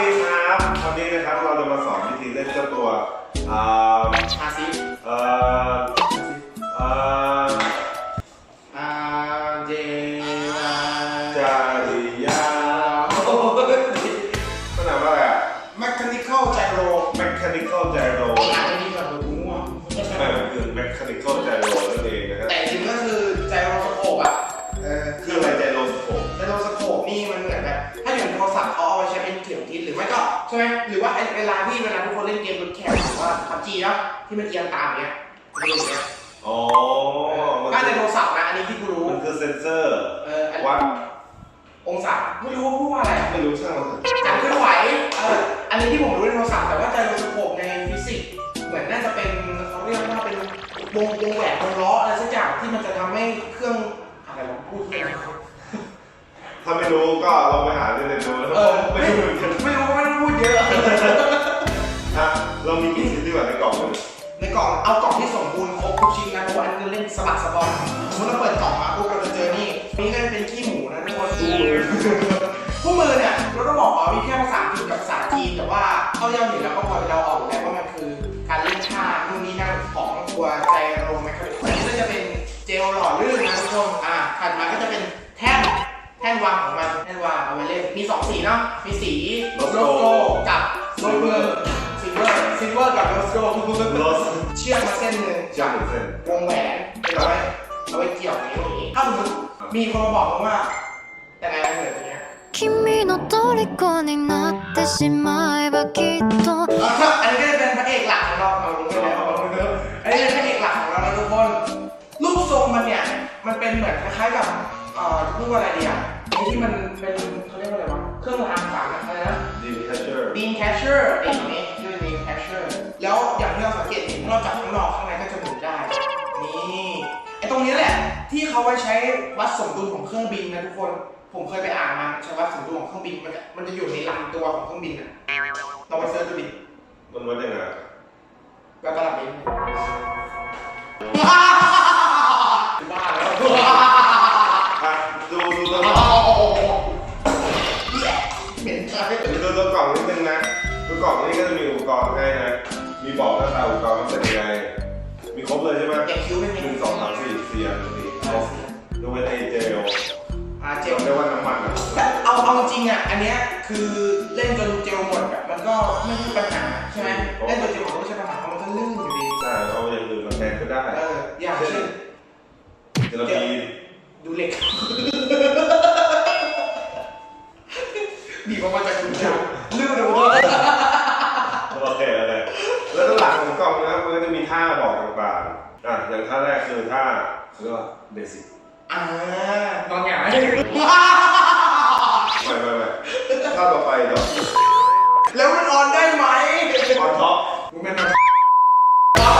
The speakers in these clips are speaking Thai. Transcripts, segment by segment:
ดีครับ วันนี้นะครับเราจะมาสอนวิธีเล่นเจ้าตัว ถ้าอยู่ในโทรศัพท์เขาเอาไว้ใช้เป็นเข็มทิศหรือไม่ก็ใช่ไหมหรือว่าไอ้เวลาที่เวลาทุกคนเล่นเกมบนแคมหรือว่าพับจีเนาะที่มันเอียงตามเนี้ยมันเป็นอย่างเงี้ยอ๋อมันก็ในคือโทรศัพท์นะอันนี้ที่กูรู้มันคือเซนเซอร์เอออันวัดองศาไม่รู้ว่าพูดว่าอะไรไม่รู้ช่างมันเถอะการเคลื่อนไหวเอออันนี้ที่ผมรู้ในโทรศัพท์แต่ว่าไจโรสโคปในฟิสิกส์เหมือนน่าจะเป็นเขาเรียกว่าเป็นวงวงแหวนวงล้ออะไรสักอย่างที่มันจะทำให้เครื่องอะไรวะพูดที่อะไร ถ้าไม่รู้ก็ลองไปหาในเน็ตดูนะเออไม่ไม่รู้เหมือนกันไม่รู้ไม่ต้องพูดเยอะอะเรามีกี่ชิ้นดีกว่าในกล่องหนึงในกล่องเอากล่องที่สมบูรณ์ครบทุกชิ้นนะเพราะว่าอันนี้เราเล่นสะบัดสะบอมสมมติเราเปิดกล่องมาปุ๊บเราจะเจอนี่นี่ก็จะเป็นขี้หมูนะทุกคนดูคู่มือเนี่ยเราต้องบอกว่ามีแค่ภาษาอังกฤษกับภาษาจีนแต่ว่าเขาย่อมเห็นแล้วก็พอจะเดาออกอยู่แล้วว่ามันคือการเล่นท่านู่นนี่นั่นของตัวใจ นวางของมันแท่นวางเอาไว้เล่นมีสองสีเนาะมีสีโลโก้กับโลเวอร์ซิลเวอร์ซิลเวอร์กับโลโก้ รถ เชือกมาเส้นหนึ่ง จ้างเส้น วงแหวนเป็นเอาไว้เอาไว้เกี่ยวอย่างนี้ถ้าสมมติมีคนมาบอกผมว่า แต่ไงมันเหมือนอย่างเงี้ย 君の虜になってしまえばきっと อันนี้ก็จะเป็นพระเอกหลักของเราเอาลงไปแล้วเอาลงไปแล้วอันนี้เป็นพระเอกหลักของเรานะทุกคน รูปทรงมันเนี่ย มันเป็นเหมือนคล้ายๆกับเอ่อพูดว่าอะไรดีอ่ะไ อ้ที่มันเป็นเขาเรียกว่าอะไรวะ เครื่องรางฝังอะอะไรนะ ดีแคชเชอร์ beam catcher ไอ้อย่างนี้ชื่อ beam catcher แล้วอย่างที่เราสังเกตเห็นถ้าเราจับข้างนอกข้างในก็จะหมุนได้ นี่ไอ้ตรงนี้แหละ ที่เขาไว้ใช้วัดสมดุลของเครื่องบินนะทุกคน ผมเคยไปอ่านมาใช้วัดสมดุลของเครื่องบินมันจะมันจะอยู่ในลำตัวของเครื่องบินอะลองไปเสิร์ชดูดิมันวัดยังไงแล้วตลับนี้ มีบอกหน้าตาอุปกรณ์ว่าเป็นยังไง มีครบเลยใช่ไหมแกะคิ้วไม่มีหนึ่งสองสามสี่สี่อันสี่ครบยกเว้นไอ้เจลอ่าเจเจลลเรียกว่าน้ำมันอะแต่เอาเอาจริงอะอันเนี้ยคือเล่นจนเจลหมดแบบมันก็ไม่ใช่ปัญหาใช่ไหมเล่นจนเจลหมดก็ไม่ใช่ปัญหาเพราะมันก็ลื่นอยู่ดีใช่เอาอย่างอื่นมาแทนก็ได้เอออย่างเช่นเจลาตีนดูเหล็กบีบออกมาจากถุงเจลลื่นเลย โอเคโอเคแล้วด้านหลังของกล่องนะครับมันก็จะมีท่า บอกต่างๆอะอย่างท่าแรกคือท่าเขาเรียกว่าเบสิกอ่านอนหงายไม่ไม่ไม่ท่าต่อไปเนาะแล้วมันออนได้ไหมออนท็อปมึงเป็นแบบอ่า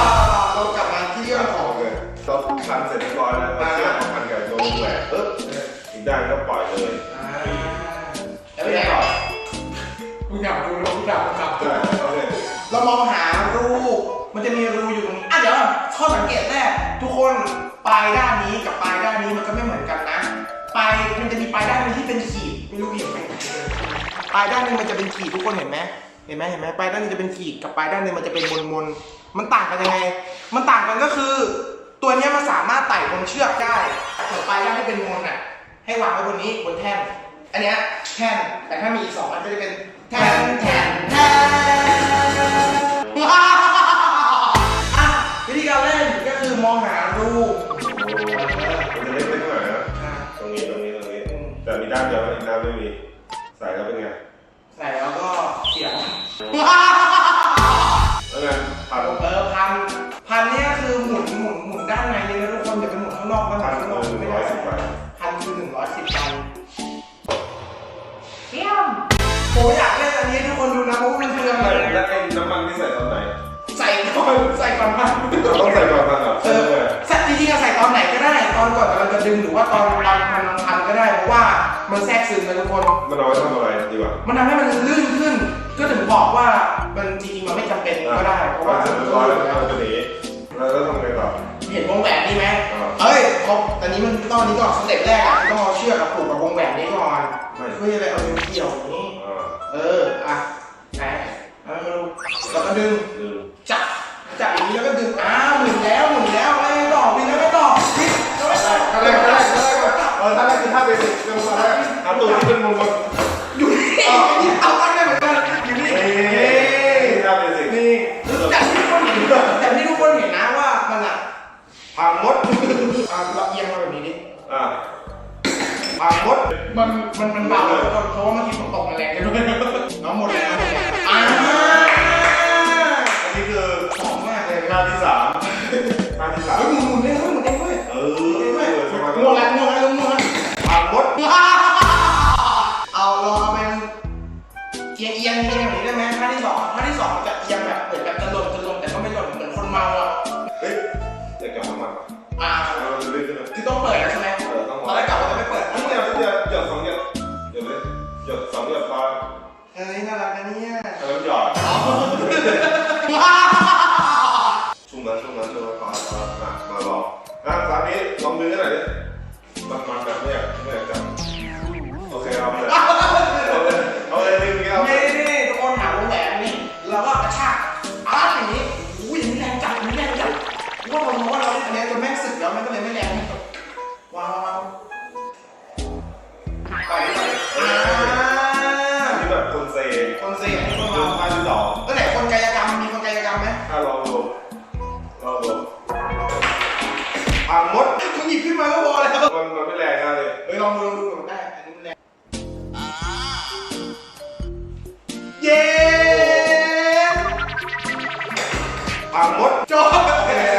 เรากลับมาที่เรื่องของเลยเราพันเสร็จเรียบร้อยแล้วเราเชือกพันกับโยงแหวนปึ๊บอีกด้านก็ปล่อยเลยอ่าแล้วเป็นไงต่อมึงอยากดูแล้วมึงอยากกลับใช่โอเค เรามองหารู มันจะมีรูอยู่ตรงนี้อะเดี๋ยวก่อนข้อสังเกตแรก ทุกคนปลายด้านนี้กับปลายด้านนี้มันก็ไม่เหมือนกันนะปลายมันจะมีปลายด้านหนึงที่เป็นขีดไม่รู้เห็นไหมปลายด้านหนึงมันจะเป็นขีดทุกคนเห็นไหมเห็นไหมเห็นไหมปลายด้านหนึงจะเป็นขีดกับปลายด้านหนึงมันจะเป็นมนมนมันต่างกันยังไง มันต่างกันก็คือ ตัวนี้มันสามารถไต่บนเชือกได้ส่วนปลายด้านที่เป็นมนอะ ให้วางไว้บนนี้บนแท่นอันเนี้ยแท่นแต่ถ้ามีอีกสองอันก็จะเป็นแท่นแท่นแท่น อมองหารูปมันจะเล็กๆหน่อยนะอะตรงนี้ตรงนี้ตรงนี้ แต่มีด้านเดียวนะอีกด้านไม่มี ใส่แล้วเป็นไงใส่แล้วก็เสียบแล้วไงพันเออพันพันเนี่ยคือหมุนหมุนหมุนด้านในเลยนะทุกคนอย่าไปหมุนข้างนอกนะหมุพันนข้างนคืออกหนึ่งไม่ร้ได้อยสิบบาทพันคือหนึ่งร้อยสิบพันเยี่ยมผมอยากเล่นอันนี้ให้ทุกคนดูนะเพราะว่ามันคืออะไรแล้วไอ้น้ำมันที่ใส่ตอนไหน ใส่ก่อนใส่ก่อนพันเราต้องใส่ก่อนพัน ตอนไหนก็ได้ ตอนก่อนกำลังจะดึงหรือว่าตอนตอนพันพันก็ได้ เพราะว่ามันแทรกซึมนะทุกคน มันเอาไว้ทำอะไรดีกว่ามันทำให้มันลื่นขึ้น ก็ถึงบอกว่ามันจริงๆมันไม่จำเป็นก็ได้ เพราะพัว่านเสร็จเรียบร้อยแล้วมันจะหนีแล้วแล้วทำไงต่อ เห็นวงแหวนนี่ไหมอ่า เอ้ยครบตอนนี้มันต้องอันนี้ก่อนสเต็ปแรกอะต้องเอาเชือกกับผูกกับวงแหวนนี้ก่อนไม่เพื่อจะไปเอาไปเกี่ยวอย่างนี้ อ่าเออ อะไหนเอามาดูแล้วก็ดึงหนึ่งจับจับอย่างนี้แล้วก็ดึงอ้าวหมุนแล้วหมุนแล้วไม่ต่อวินแล้วาแรกท่าแรกท่าแรกเออท่าแรกคือท่าเบสิกเป็นท่าแรกทำตัวที่เป็นมุมบนอยู่นี่นี่เอาอันนี้เหมือนกันอยู่นี่นี่ท่าเบสิกนี่จากที่ทุกคนเห็นจากที่ทุกคนเห็นนะว่ามันอะพังมดอะเราเอียงมาแบบนี้ดิอ่าพังมดมันมันมันเบาเลยเพราะว่าเมื่อกี้ฝนตกม อียงเอียงแบบนี้ได้ไหมท่าที่สองท่าที่สองจะเอียงแบบเหมือนแบบจะหล่นจะหล่นแต่ก็ไม่หล่นเหมือนคนเมาอะเฮ้ยอยากกลับมาใหม่อ่าเราจะได้ขึ้นเลยคือต้องเปิดแล้วใช่ไหมเออต้องตอนแรกกะว่าจะไม่เปิดอันนี้เดี๋ยวเดี๋ยวหยดสองหยดเดี๋ยวเลยหยดสองหยดพอเฮ้ยน่ารักนะเนี่ยแล้วหยอด มาก็พอแล้วมันมันไม่แรงนะเลยเฮ้ยลองดูลองดูมันได้อันนี้มันแรงเย้พังมดจบเออ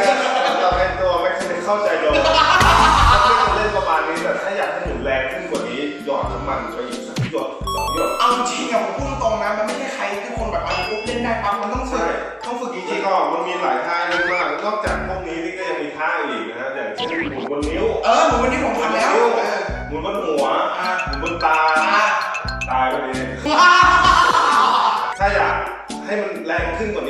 เราเป็นตัวไม่เคยเข้าใจโดนเราเล่นประมาณนี้แต่ถ้าอยากให้หมุนแรงขึ้นกว่านี้หยอดน้ำมันไปอีกสักหยดสองหยดเอาจริงอะผมพูดตรงๆนะมันไม่ใช่ใครทุกคนแบบมาปุ๊บเล่นได้ปั๊บมันต้องฝึกต้องฝึกจจริริงงๆก็มันมีหลายท่าเยอะมากนอกจากพวกนี้นี่ก็ยังมีท่าอีกน หมุนบนนิ้วๆเออหนูวันนี้ผมทำแล้วเออหมุนบนหัวอะหมุนบนตาอะตายพอดีถ้าอยากให้มันแรงขึ้นกว่านี้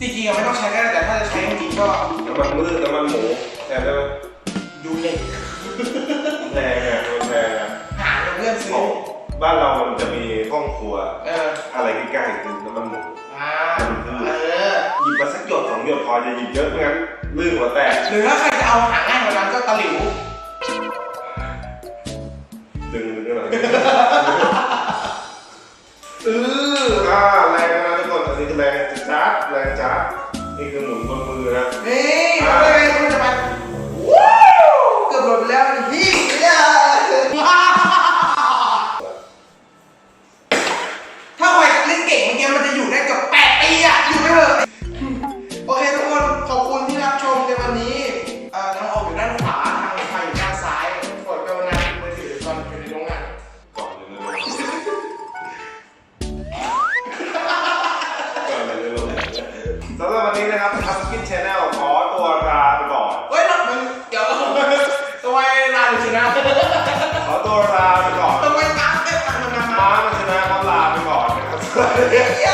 จริงๆอะไม่ต้องใช้ก็ได้แต่ถ้าจะใช้จริงๆก็น้ำมันมืดน้ำมันหมูแทนได้ไหมดูเล็กแพงอะมันแพงอะหาเพื่อนซื้อบ้านเรามันจะมีห้องครัว เอออะไรใกล้ๆคือน้ำมันหมู อ่าเออหยิบมาสักหยดสองหยดพอจะหยิบเยอะไม่งั้นลื่นหัวแตกหรือถ้าใครจะเอาหาง่ายกว่านั้นก็ตะหลิวดึงดึงกันหน่อยเอออ่าแรงนะทุกคนอันนี้คือแรงจ้ จัดแรงจัดนี่คือหมุนบนมือนะนี่ สำหรับวันนี้นะครับทัสกินชแนลขอตัวลาไปก่อน เฮ้ยเรามึงเดี๋ยวทำไมลาถึนชนะขอตัวลาไปก่อนทำไมตามได้ตามมันนานมาม้ามันชนะครัลาไปก่อนนะครับ